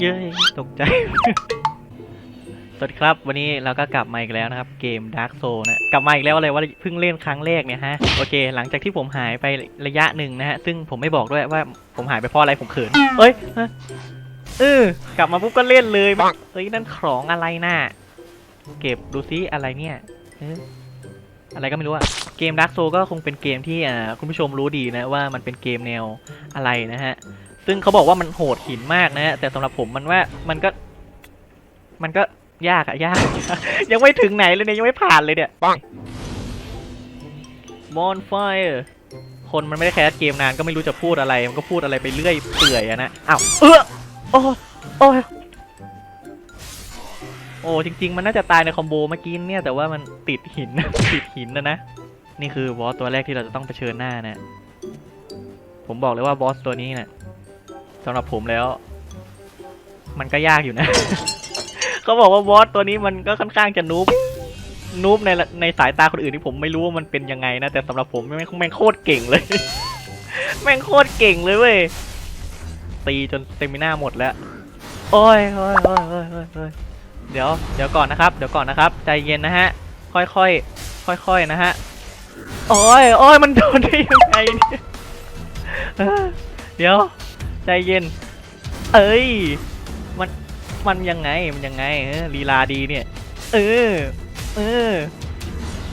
เย้ยตกใจ สวัสดีครับ วันนี้เราก็กลับมาอีกแล้วนะครับ เกม Dark Soul นะ กลับมาอีกแล้วเลยว่าเพิ่งเล่นครั้งแรกเนี่ยฮะ โอเค หลังจากที่ผมหายไประยะหนึ่งนะฮะ ซึ่งผมไม่บอกด้วยว่าผมหายไปเพราะอะไรผมเขิน เอ้ยเออกลับมาปุ๊บก็เล่นเลยเฮ้ยนั่นของอะไรน่ะ เก็บดูซิอะไรเนี่ยอะไรก็ไม่รู้อะเกม Dark Soul ก็คงเป็นเกมที่คุณผู้ชมรู้ดีนะว่ามันเป็นเกมแนวอะไรนะฮะ ซึ่งเขาบอกว่ามันโหดหินมากนะฮะแต่สำหรับผมมันว่ามันก็ มันก็ยากอะยาก ยังไม่ถึงไหนเลยเนี่ยยังไม่ผ่านเลยเนี่ยปังมอนไฟคนมันไม่ได้แคสเกมนานก็ไม่รู้จะพูดอะไร มันก็พูดอะไรไปเรื่อยเปื่อยอะนะอ้าวเออโอ้โอ้ยโอ้จริง ๆ มันน่าจะตายในคอมโบเมื่อกี้เนี่ยแต่ว่ามันติดหินติดหินนะนะนี่คือบอสตัวแรกที่เราจะต้องเผชิญหน้านะผมบอกเลยว่าบอสตัวนี้เนี่ยสำหรับผมแล้ว มันก็ยากอยู่นะ เขาบอกว่าบอสตัวนี้มันก็ค่อนข้างจะนูบนูบในในสายตาคนอื่นที่ผมไม่รู้ว่ามันเป็นยังไงนะแต่สำหรับผมแม่งแม่งโคตรเก่งเลย แม่งโคตรเก่งเลยเว้ยตีจนเตมิน่าหมดแล้ว โอ้ยโอ้ยโอ้ยโอ้ยโอ้ยเดี๋ยวเดี๋ยวก่อนนะครับ เดี๋ยวก่อนนะครับ ใจเย็นนะฮะ ค่อยค่อยค่อยค่อยนะฮะ โอ้ยโอ้ยมันโดนได้ยังไงเนี่ยเดี๋ยว ใจเย็น เอ้ย มัน มันยังไง มันยังไงเออลีลาดีเนี่ย เออ เออ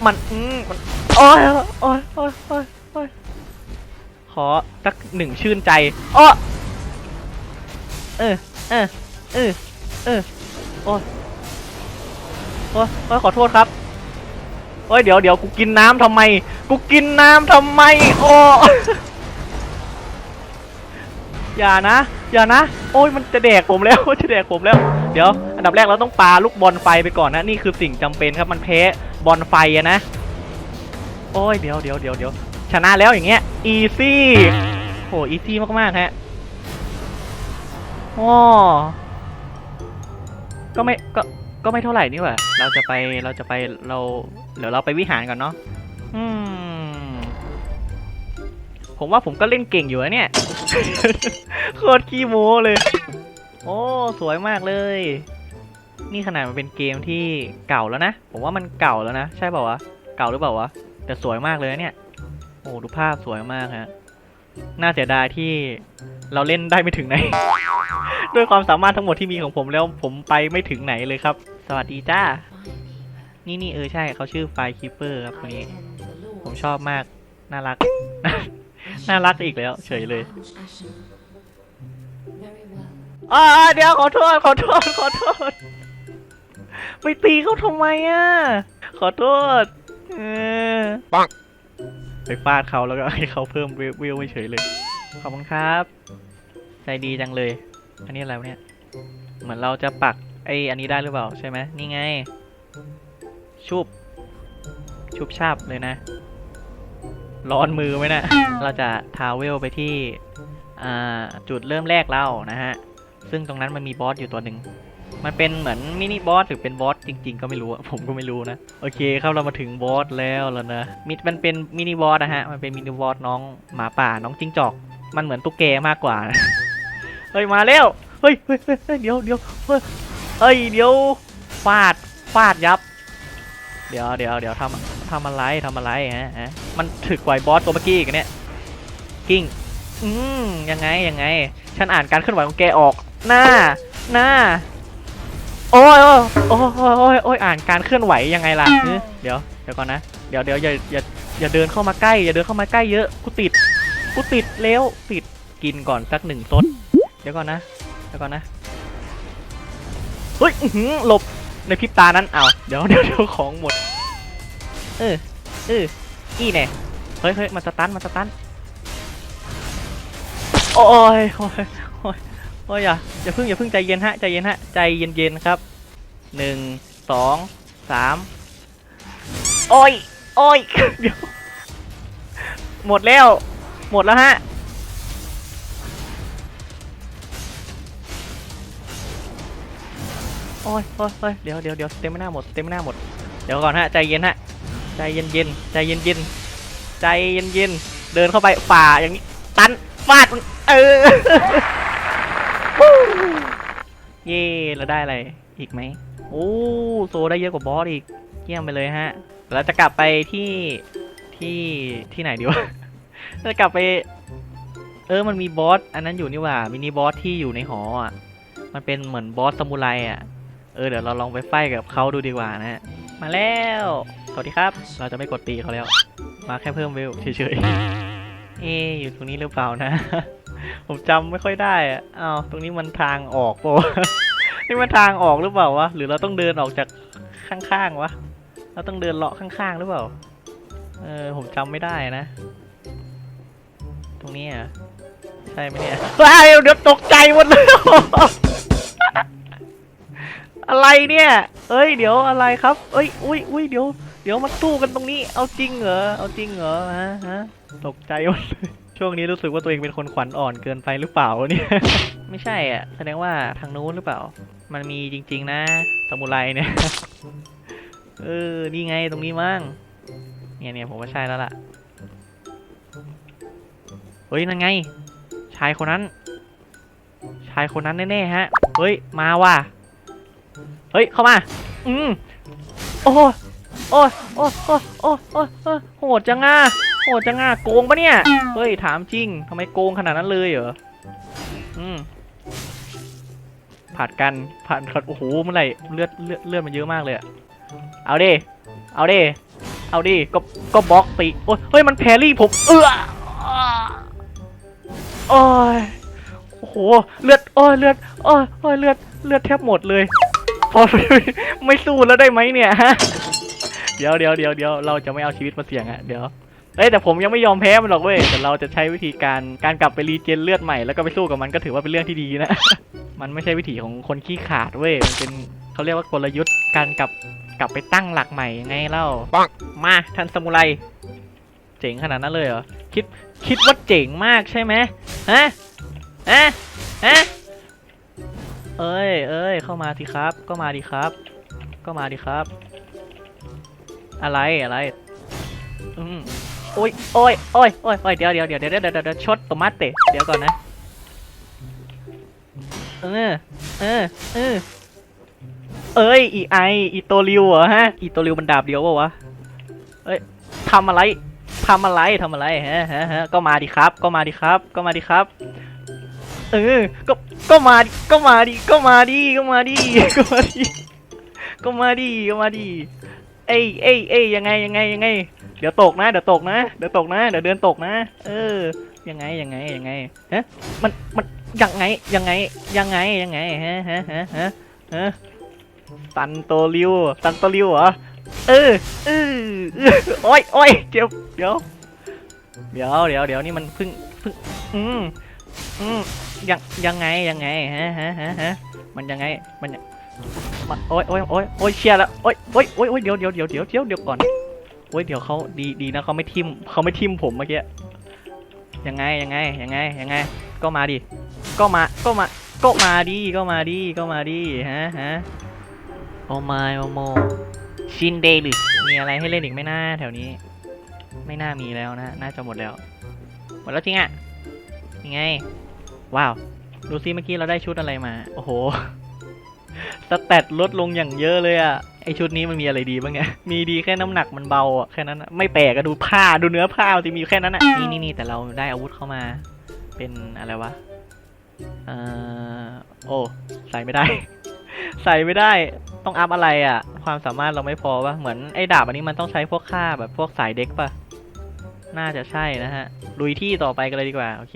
มันอืมมันโอ้ยโอ้ยโอ้ยโอ้ยโอ้ยขอสักหนึ่งชื่นใจอ้อเออ เออ เออ เออ โอ้ยโอ้ยโอ้ยขอโทษครับโอ้ยเดี๋ยวเดี๋ยวกูกินน้ำทำไม กูกินน้ำทำไม โอ้ อย่านะ อย่านะ โอ้ยมันจะแดกผมแล้วมันจะแดกผมแล้ว เดี๋ยว อันดับแรกเราต้องปาลูกบอลไฟไปก่อนนะ นี่คือสิ่งจำเป็นครับ มันแพ้บอลไฟอะนะ โอ้ย เดี๋ยวเดี๋ยวเดี๋ยวเดี๋ยวชนะแล้วอย่างเงี้ย อีซี่โห อีซี่มากๆฮะอ๋อก็ไม่ ก็ ก็ไม่เท่าไหร่นี่หว่า เราจะไป เราจะไป เรา เดี๋ยวเราไปวิหารก่อนเนาะ อืม ผมว่าผมก็เล่นเก่งอยู่นะเนี่ย โคตรขี้โม้เลย โอ้ สวยมากเลย นี่ขนาดมันเป็นเกมที่เก่าแล้วนะ ผมว่ามันเก่าแล้วนะ ใช่เปล่าวะ เก่าหรือเปล่าวะ แต่สวยมากเลยเนี่ย โอ้ ดูภาพสวยมากฮะ น่าเสียดายที่เราเล่นได้ไม่ถึงไหน ด้วยความสามารถทั้งหมดที่มีของผมแล้วผมไปไม่ถึงไหนเลยครับ สวัสดีจ้า นี่นี่เออใช่เขาชื่อไฟคิปเปอร์ครับคนนี้ ผมชอบมาก น่ารัก น่ารักอีกแล้ว เฉยเลยอ่าเดี๋ยวขอโทษขอโทษขอโทษ ไปตีเขาทำไมอะ ขอโทษเออปังไปฟาดเขาแล้วก็ให้เขาเพิ่มวิววิวไม่เฉยเลย ขอบคุณครับ ใจดีจังเลย อันนี้อะไรวะเนี่ย เหมือนเราจะปักไออันนี้ได้หรือเปล่าใช่ไหมนี่ไง ชุบ ชุบชาบเลยนะ ร้อนมือไหมนะเราจะทาวเวลไปที่จุดเริ่มแรกเรานะฮะ ซึ่งตรงนั้นมันมีบอสอยู่ตัวหนึ่ง มันเป็นเหมือนมินิบอสหรือเป็นบอสจริง ๆ ก็ไม่รู้ผมก็ไม่รู้นะ โอเคครับเรามาถึงบอสแล้วแล้วนะมิมันเป็นมินิบอสนะฮะ มันเป็นมินิบอสน้องหมาป่าน้องจิ้งจอก มันเหมือนตุ๊กแกมากกว่า เฮ้ยมาแล้ว เฮ้ยเฮ้ยเดี๋ยวเดี๋ยวเฮ้ยเอ้ยเดี๋ยวฟาดฟาดยับ เดี๋ยวเดี๋ยวเดี๋ยวทำ ทำอะไรทำอะไรฮะฮะมันถึกกว่าไอ้บอสตัวเมื่อกี้อีกเนี่ยกิ้งอืมยังไงยังไง ฉันอ่านการเคลื่อนไหวของแกออกหน้าหน้าโอ้ยโอ้ยโอ้ยโอ้ยอ่านการเคลื่อนไหวยังไงล่ะเดี๋ยวเดี๋ยวก่อนนะเดี๋ยวเดี๋ยวอย่าอย่าอย่าเดินเข้ามาใกล้อย่าเดินเข้ามาใกล้เยอะกูติดกูติดเร็วติดกินก่อนสักหนึ่งซดเดี๋ยวก่อนนะเดี๋ยวก่อนนะเฮ้ยหลบในพริบตานั้นอ้าวเดี๋ยวเดี๋ยวของหมด เออเอออีแน่เฮ้ยเฮ้ยมันสตันมันสตันโอ้ยโอ้ยโอ้ยโอ้ยอย่าอย่าเพิ่งอย่าเพิ่งใจเย็นฮะใจเย็นฮะใจเย็นเย็นครับหนึ่งสองสามโอ้ยโอ้ยเดี๋ยวหมดแล้ว หมดแล้วฮะโอ้ยโอ้ยโอ้ยเดี๋ยวเดี๋ยวเดี๋ยวเต็มไม่น่าหมดเต็มไม่น่าหมด เดี๋ยวก่อนฮะ ใจเย็นฮะ ใจเย็นเย็นๆใจเย็นเย็นๆใจเย็นเย็นๆเดินเข้าไปฝ่าอย่างนี้ ตันฟาดเออเย่เราได้อะไรอีกไหมโอ้โซได้เยอะกว่าบอสอีกเยี่ยมไปเลยฮะเราจะกลับไปที่ที่ที่ไหนดีวะเราจะกลับไป เออมันมีบอสอันนั้นอยู่นี่ว่ามินิบอสที่อยู่ในหออะมันเป็นเหมือนบอสซามูไรอะเออเดี๋ยวเราลองไปไฟกับเขาดูดีกว่านะฮะ มาแล้วสวัสดีครับ เราจะไม่กดตีเขาแล้ว มาแค่เพิ่มเวลเฉยๆ เอะอยู่ตรงนี้หรือเปล่านะ ผมจำไม่ค่อยได้อะอ้าวตรงนี้มันทางออกปะวะนี่มันทางออกหรือเปล่าวะ หรือเราต้องเดินออกจากข้างๆวะ เราต้องเดินเลาะข้างๆหรือเปล่า เออผมจำไม่ได้นะ ตรงนี้อะ ใช่ไหมเนี่ยว้ายเดี๋ยวตกใจหมดเลย อะไรเนี่ย เอ้ย เดี๋ยวอะไรครับ เอ้ย อุ้ยอุ้ยเดี๋ยว เดี๋ยวมาสู้กันตรงนี้ เอาจริงเหรอ เอาจริงเหรอฮะฮะ ตกใจหมดเลยช่วงนี้รู้สึกว่าตัวเองเป็นคนขวัญอ่อนเกินไปหรือเปล่าเนี่ย ไม่ใช่อะ แสดงว่าทางนู้นหรือเปล่า มันมีจริง ๆ นะสมุไรเนี่ย เออ นี่ไงตรงนี้มั้งเนี่ยเนี่ยผมว่าใช่แล้วล่ะ เฮ้ย นั่นไง ชายคนนั้น ชายคนนั้นแน่ๆฮะ เฮ้ย มาว่ะ เฮ้ยเข้ามา อืมโอ้โอ้ยโอ้ยโอ้ยโอ้ยโอ้ยโอ้โหดจังอะโหดจังอะโกงปะเนี่ย เฮ้ยถามจริงทำไมโกงขนาดนั้นเลยเหรอ อืมผัดกันผัดกันโอ้โหเมื่อไหร่เลือดเลือดเลือดมันเยอะมากเลยอะเอาดิ เอาดิ เอาดิ ก็ ก็บล็อกตีโอ้ย เฮ้ย มันแพรรี่ผม เออโอ้ย โอ้โห เลือด โอ้ย เลือด โอ้ยโอ้ยเลือด เลือดแทบหมดเลย อไม่สู้แล้วได้ไหมเนี่ยฮะเดี๋ยวเดี๋ยวเดี๋ยวเดี๋ยวเราจะไม่เอาชีวิตมาเสี่ยงอะเดี๋ยวเอ้ยแต่ผมยังไม่ยอมแพ้มันหรอกเว้ยแต่เราจะใช้วิธีการการกลับไปรีเจนเลือดใหม่แล้วก็ไปสู้กับมันก็ถือว่าเป็นเรื่องที่ดีนะ มันไม่ใช่วิถีของคนขี้ขลาดเว้ยมันเป็นเขาเรียกว่ากลยุทธ์การกลับกลับไปตั้งหลักใหม่ยังไงเล่าปังมาท่านซามูไรเจ๋งขนาดนั้นเลยเหรอคิดคิดว่าเจ๋งมากใช่ไหมฮะฮะฮะ เอ้ยเอ้ยเข้ามาสิครับ ก็มาดิครับ ก็มาดิครับ อะไรอะไรอืมโอ้ยโอ้ยโอ้ยโอ้ยโอ้ยเดี๋ยวเดี๋ยวเดี๋ยวเดี๋ยวเดี๋ยวเดี๋ยวเดี๋ยวชดตมาเตะเดี๋ยวก่อนนะเออเออเออเอ้ยอีไออีโตริวเหรอฮะอีโตริวมันดาบเดียวปะวะเอ้ยทำอะไรทำอะไรทำอะไรฮะฮะฮะก็มาดิครับ ก็มาดิครับ ก็มาดิครับเออก็ ก็มาดิก็มาดิก็มาดิก็มาดิก็มาดิก็มาดิก็มาดิเอ้ยเอ้ยเอ้ยยังไงยังไงยังไง เดี๋ยวตกนะเดี๋ยวตกนะเดี๋ยวตกนะเดี๋ยวเดินตกนะ เออ ยังไงยังไงยังไงฮะมันมันยังไงยังไงยังไงยังไงฮะฮะฮะฮะฮะตันโตริวตันโตริวเหรอเออเออโอ้ยโอ้ยเจ็บเดี๋ยวเดี๋ยวเดี๋ยวเดี๋ยวนี่มันเพิ่งเพิ่งอืมอืม ยังยังไงยังไงฮะฮะฮะฮะมันยังไงมันยังมาโอ้ยโอ้ยโอ้ยโอ้ยเชียร์แล้วโอ้ยโอ้ยโอ้ยโอ้ยเดี๋ยวเดี๋ยวเดี๋ยวเดี๋ยวเดี๋ยวเดี๋ยวก่อนโอ้ยเดี๋ยวเขาดีดีนะเขาไม่ทิมเขาไม่ทิมผมเมื่อกี้ยังไงยังไงยังไงยังไง ก็มาดิก็มาก็มาก็มาดิก็มาดิก็มาดิฮะฮะโอมายโอโมชินเดย์หรือมีอะไรให้เล่นอีกไหม่น่าแถวนี้ ไม่น่ามีแล้วนะ น่าจะหมดแล้ว หมดแล้วจริงอะยังไง ว้าว ดูซิเมื่อกี้เราได้ชุดอะไรมา โอ้โห สแตทลดลงอย่างเยอะเลยอะไอชุดนี้มันมีอะไรดีบ้างไงมีดีแค่น้ำหนักมันเบาอะแค่นั้นไม่แปลกอะดูผ้าดูเนื้อผ้าที่มีแค่นั้นอะนี่นี่นี่แต่เราได้อาวุธเข้ามา เป็นอะไรวะ เอ่อ โอ้ ใส่ไม่ได้ ใส่ไม่ได้ ต้องอัพอะไรอะความสามารถเราไม่พอปะเหมือนไอดาบอันนี้มันต้องใช้พวกค่าแบบพวกสายเด็กปะน่าจะใช่นะฮะ ลุยที่ต่อไปกันเลยดีกว่า โอเค